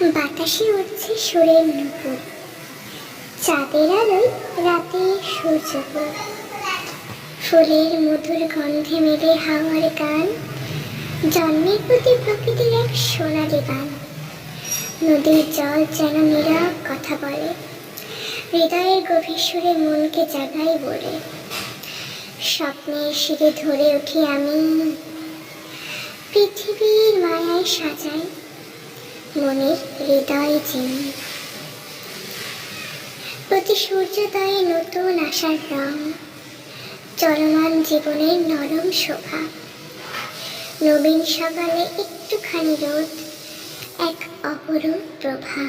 বাতাসে উঠছে সুরের নূপুর। চাঁদের আলোয় রাতে সূর্যপুর ফুলের মধুর গন্ধে মেলে হাওয়ার গান। জন্মের প্রতি প্রকৃতির এক সোনালি গান। নদীর জল যেন মেরা কথা বলে। হৃদয়ের গভীর সুরে মনকে জাগাই বলে। স্বপ্নের শিরে ধরে উঠি আমি। পৃথিবীর মায়ায় সাজাই মনের হৃদয় চিনি প্রতি সূর্যোদয়ে নতুন আশার রং, চলমান জীবনের নরম শোভা। নবীন সকালে একটুখানি রোদ, এক অপরূপ প্রভা